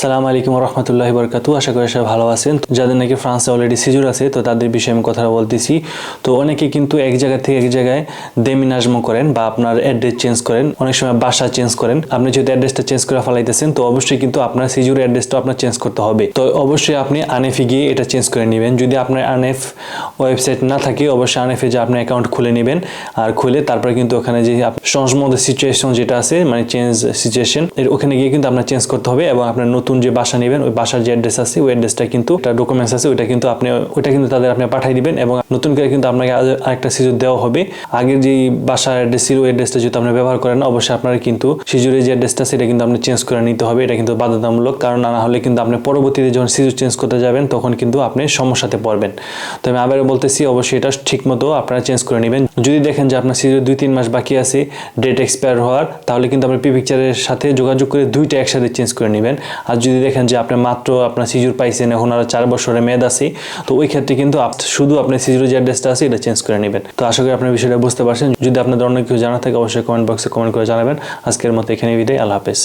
সালাম আলাইকুম রহমতুল্লাহ বরকাতু আশা করি সবাই ভালো আছেন। যাদের নাকি ফ্রান্সে অলরেডি সিজুর আছে, তো তাদের বিষয়ে আমি কথা বলতেছি। তো অনেকে কিন্তু এক জায়গা থেকে এক জায়গায় দেমিনাজম করেন বা আপনার অ্যাড্রেস চেঞ্জ করেন। অনেক সময় বাসা চেঞ্জ করেন। আপনি যেহেতু অ্যাড্রেসটা চেঞ্জ করে ফেলাইতেছেন, তো অবশ্যই কিন্তু আপনার সিজুর অ্যাড্রেসটা আপনার চেঞ্জ করতে হবে। তো অবশ্যই আপনি আনেফে গিয়ে এটা চেঞ্জ করে নেবেন। যদি আপনার আনেফ ওয়েবসাইট না থাকে, অবশ্যই আনেফে যে আপনি অ্যাকাউন্ট খুলে নেবেন। আর খুলে তারপরে কিন্তু ওখানে যে সংসমত সিচুয়েশন যেটা আছে মানে চেঞ্জ সিচুয়েশন ওখানে গিয়ে কিন্তু আপনার চেঞ্জ করতে হবে এবং আপনার নতুন যে বাসা নেবেন, ওই বাসার যে অ্যাড্রেস আছে, ওই অ্যাড্রেসটা কিন্তু, একটা ডকুমেন্টস আছে, ওইটা কিন্তু আপনি, ওইটা কিন্তু তাদের আপনি পাঠিয়ে দিবেন এবং নতুন করে কিন্তু আপনাকে আরেকটা সিজুর দেওয়া হবে। আগের যে বাসার অ্যাড্রেস ছিল, ওই অ্যাড্রেসটা যদি আপনি ব্যবহার করেন, অবশ্যই আপনার কিন্তু সিজুরের যে অ্যাড্রেসটা সেটা কিন্তু আপনি চেঞ্জ করে নিতে হবে। এটা কিন্তু বাধ্যতামূলক, কারণ না হলে কিন্তু আপনি পরবর্তীতে যখন সিজুর চেঞ্জ করতে যাবেন, তখন কিন্তু আপনি সমস্যাতে পড়বেন। তো আমি আবারও বলতেছি, অবশ্যই এটা ঠিক মতো আপনারা চেঞ্জ করে নেবেন। যদি দেখেন যে আপনার সিজুর দুই তিন মাস বাকি আছে ডেট এক্সপায়ার হওয়ার, তাহলে কিন্তু আপনি পি পিকচারের সাথে যোগাযোগ করে দুইটা একসাথে চেঞ্জ করে নেবেন। আর যদি দেখেন যে আপনি মাত্র আপনার সিজুর পাইছেন, এখন আরও চার বছরের মেয়াদ আছে, তো ওই ক্ষেত্রে কিন্তু শুধু আপনার সিজুর যে অ্যাড্রেসটা আছে, এটা চেঞ্জ করে নেবেন। তো আশা করি আপনার বিষয়টা বুঝতে পারছেন। যদি আপনাদের অন্য কিছু জানা থাকে, অবশ্যই কমেন্ট বক্সে কমেন্ট করে জানাবেন। আজকের মতো এখানে বিদায়। আল্লাহ হাফেজ।